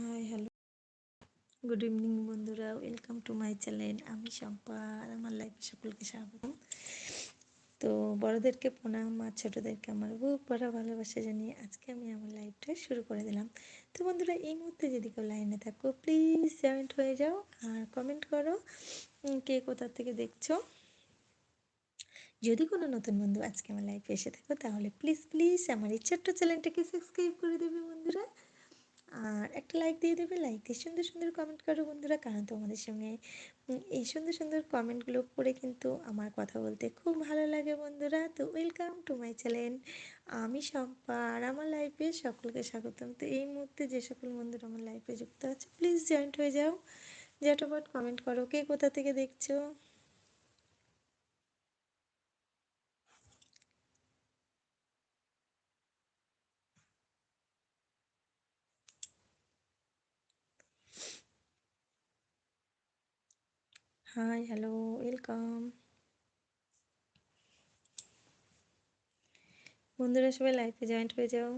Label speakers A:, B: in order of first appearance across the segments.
A: High hello good evening বন্ধুরা. Welcome to my channel আমি শম্পা আর আমার লাইফে সকলকে স্বাগত। তো বড়দেরকে প্রণাম, আর ছোটোদেরকে আমার বুক ভরা ভালোবাসা জানিয়ে আজকে আমি আমার লাইফটা শুরু করে দিলাম। তো বন্ধুরা, এই মুহূর্তে যদি কেউ লাইনে থাকো প্লিজ জয়েন্ট হয়ে যাও আর কমেন্ট করো কে কোথা থেকে দেখছ। যদি কোনো নতুন বন্ধু আজকে আমার লাইফে এসে থাকো, তাহলে প্লিজ প্লিজ আমার এই ছোট্ট চ্যানেলটাকে সাবস্ক্রাইব করে দেবে, বন্ধুরা। আর একটা লাইক দিয়ে দেবে লাইক দিয়ে সুন্দর সুন্দর কমেন্ট করো বন্ধুরা, কারণ তোমাদের সঙ্গে এই সুন্দর সুন্দর কমেন্টগুলো পড়ে কিন্তু আমার কথা বলতে খুব ভালো লাগে বন্ধুরা। তো ওয়েলকাম টু মাই চ্যানেল আমি শম্পা আর আমার লাইফে সকলকে স্বাগতম। তো এই মুহূর্তে যে সকল বন্ধুরা আমার লাইফে যুক্ত আছে প্লিজ জয়েন্ট হয়ে যাও। ঝটপট কমেন্ট করো, কে কোথা থেকে দেখছ? হাই হ্যালো ওয়েলকাম বন্ধুরা সবাই লাইফে জয়েন্ট হয়ে যাও।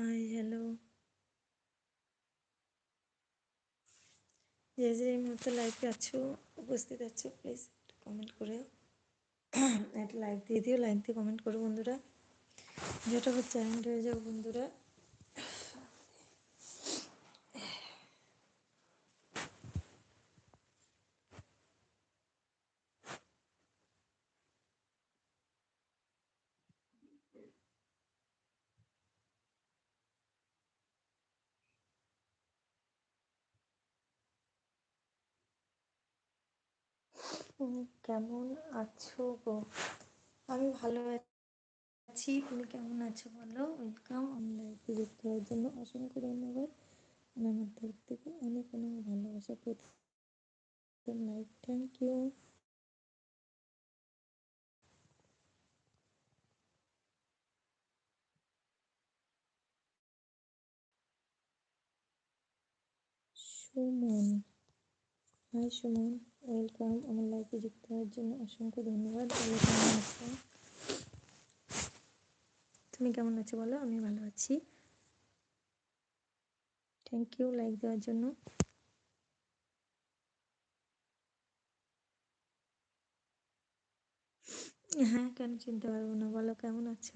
A: হাই হ্যালো যে যে এই মুহূর্তে লাইভে আছো উপস্থিত আছো প্লিজ কমেন্ট করে একটা লাইক দিয়ে দিও লাইন দিয়ে কমেন্ট করো বন্ধুরা যেটা হচ্ছে চ্যানেল হয়ে যাও বন্ধুরা কেমন আছো গো? আমি ভালো আছি। তুমি কেমন আছো বলো? ওয়েলকাম আমি যুক্ত হওয়ার জন্য অসংখ্য ধন্যবাদ। আমার তরফ থেকে অনেক অনেক ভালোবাসা। প্রথম life thank you Suman. Hi Suman welcome আমার লাইফে যুক্ত হওয়ার জন্য অসংখ্য ধন্যবাদ। তুমি কেমন আছো বলো? আমি ভালো আছি। থ্যাংক ইউ লাইক দেওয়ার জন্য। হ্যাঁ কেন চিনতে পারব না? বলো, কেমন আছো?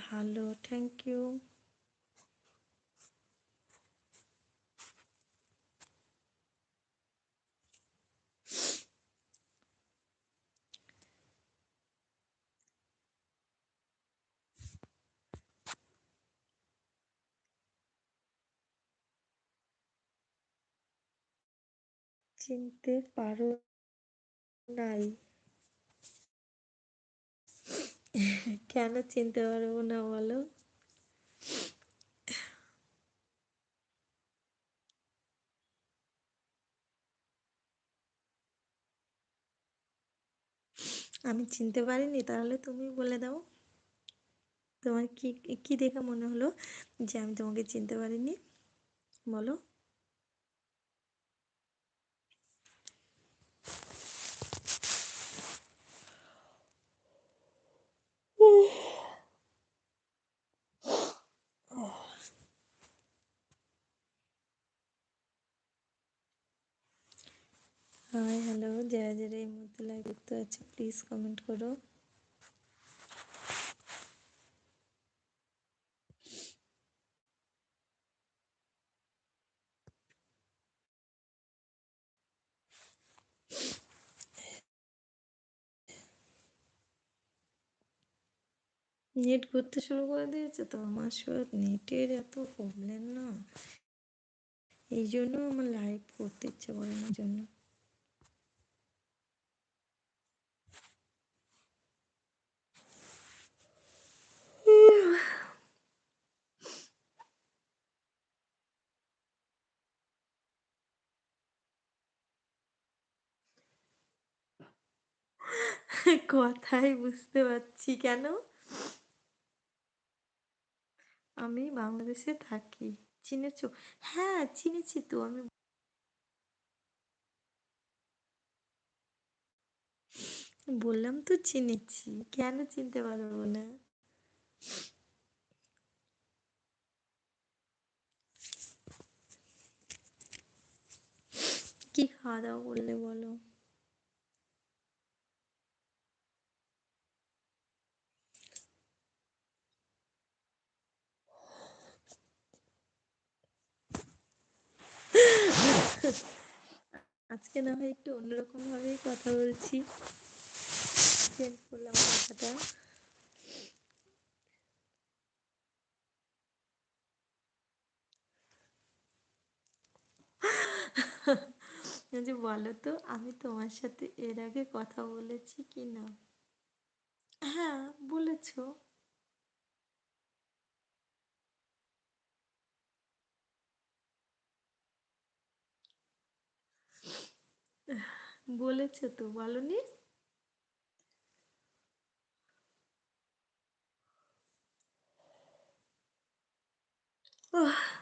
A: ভালো থ্যাংক ইউ চিনতে পারো নাই কেন চিনতে পারব না বলো? আমি চিনতে পারিনি, তাহলে তুমি বলে দাও। তোমার কি কি দেখে মনে হলো যে আমি তোমাকে চিনতে পারিনি? বলো। হাই, হ্যালো যারা যারা এই মুহূর্তে লাইভ দেখতে আছে প্লিজ কমেন্ট করো। নেট ঘুরতে শুরু করে দিয়েছে তো, আমার সব নেটের এত প্রবলেম না। এই জন্য আমার লাইভ করতে ইচ্ছে করে না জন্য। কথাই বুঝতে পারছি কেন? আমি বাংলাদেশে থাকি। চিনেছো? হ্যাঁ চিনেছি তো আমি। বললাম তো চিনেছি। কেন চিনতে পারব না? কি খাওয়া দাওয়া করলে বলো? আজকে না হয় একটু অন্যরকম ভাবেই কথা বলছি। চেঞ্জ করলাম কথাটা। যে বলো তো আমি তোমার সাথে এর আগে কথা বলেছি কি না হ্যাঁ বলেছ। বলেছ তো বলনি? হ্যাপি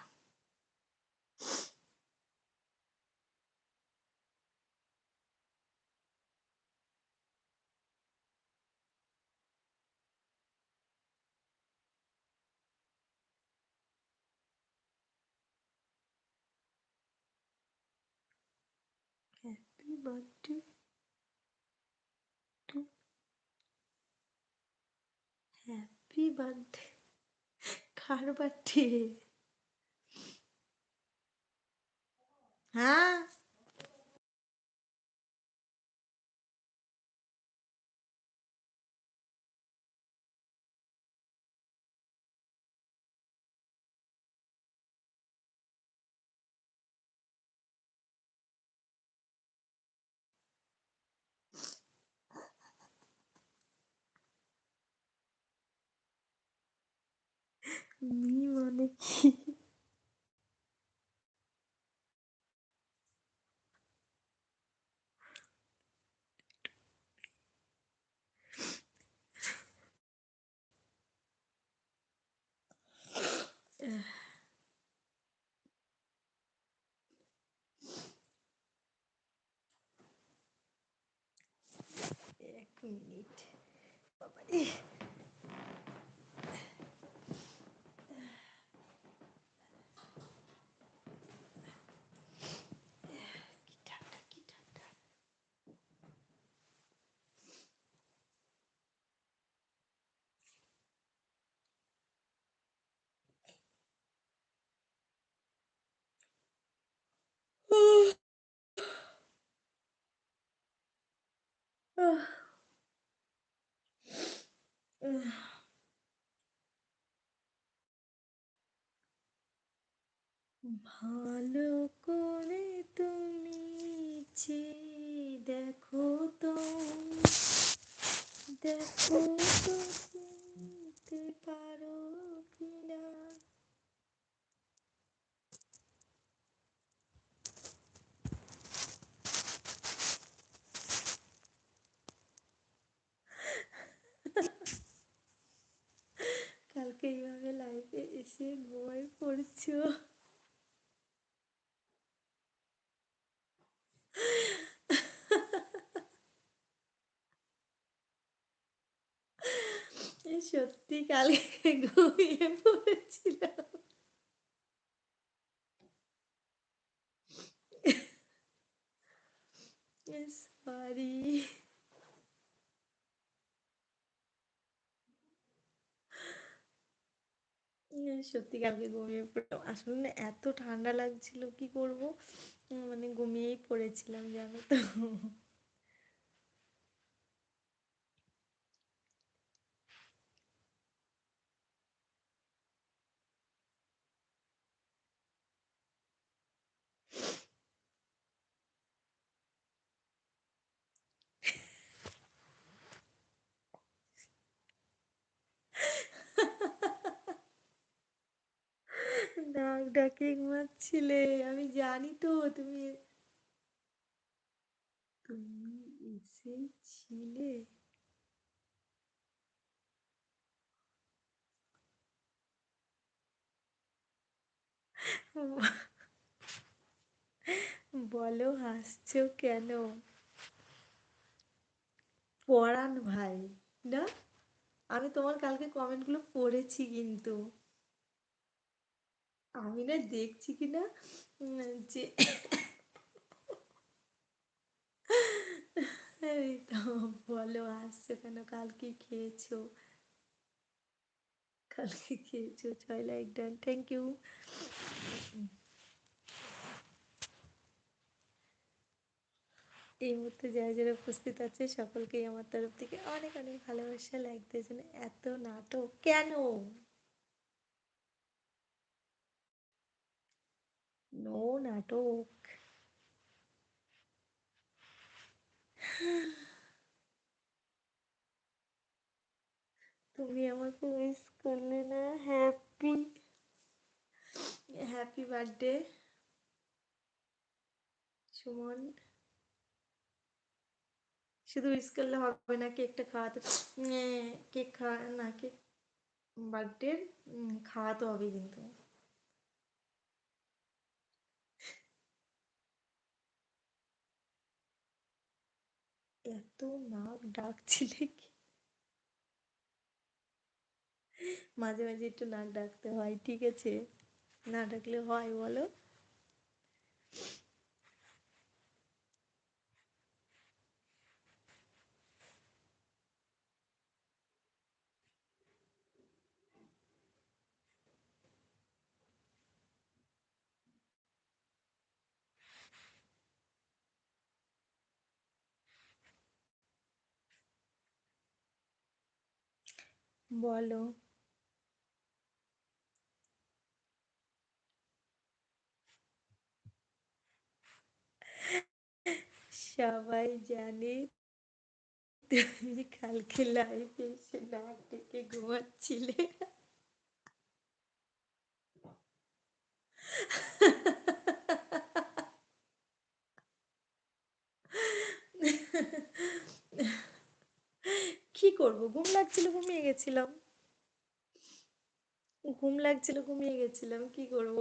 A: বার্থডে হ্যাপি বার্থডে কার বার্থডে হ্যাঁ? মি মানে কি এক মিনিট ভালো করে তুমি চেয়ে দেখো তো দেখো তো চিনতে পারো কিনা কালকে এইভাবে লাইফে এসে ঘুমাই পড়ছো সত্যি কালকে ঘুমিয়ে পড়েছিলাম। সরি সত্যি কালকে ঘুমিয়ে পড়লাম আসলে এত ঠান্ডা লাগছিল, কি করব? মানে ঘুমিয়েই পড়েছিলাম, জানো তো। ডাকে ঘুমাচ্ছিলে? আমি জানি তো, তুমি তুমি এসেছিলে। বলো, হাসছো কেন? পড়ান ভাই, না? আমি তোমার কালকে কমেন্টগুলো পড়েছি কিন্তু। আমি না দেখছি কি না যে বলো, আসছো কেন? কালকে খেয়েছো? কালকে খেয়েছো ছয় লাইক ডান থ্যাংক ইউ এই মুহূর্তে যারা যারা উপস্থিত আছে, সকলকেই আমার তরফ থেকে অনেক অনেক ভালোবাসা লাইক দিয়েছেন এত নাটক। কেন? নো নাটক তুমি আমাকে উইশ করলে না হ্যাপি হ্যাপি বার্থডে সুমন শুধু উইশ করলে হবে না কেকটা খাওয়াতে কেক খাওয়া না কেক বার্থডে খাওয়াতে হবে কিন্তু এত নাক ডাকছিলে কি? মাঝে মাঝে একটু নাক ডাকতে হয়, ঠিক আছে? না ডাকলে হয়, বলো। বলো। সবাই জানে তুমি কালকে লাইভে এসে নাক ডেকে ঘুমাচ্ছিলে। কি করব? ঘুম লাগছিল ঘুমিয়ে গেছিলাম। ঘুম লাগছিল ঘুমিয়ে গেছিলাম কি করব?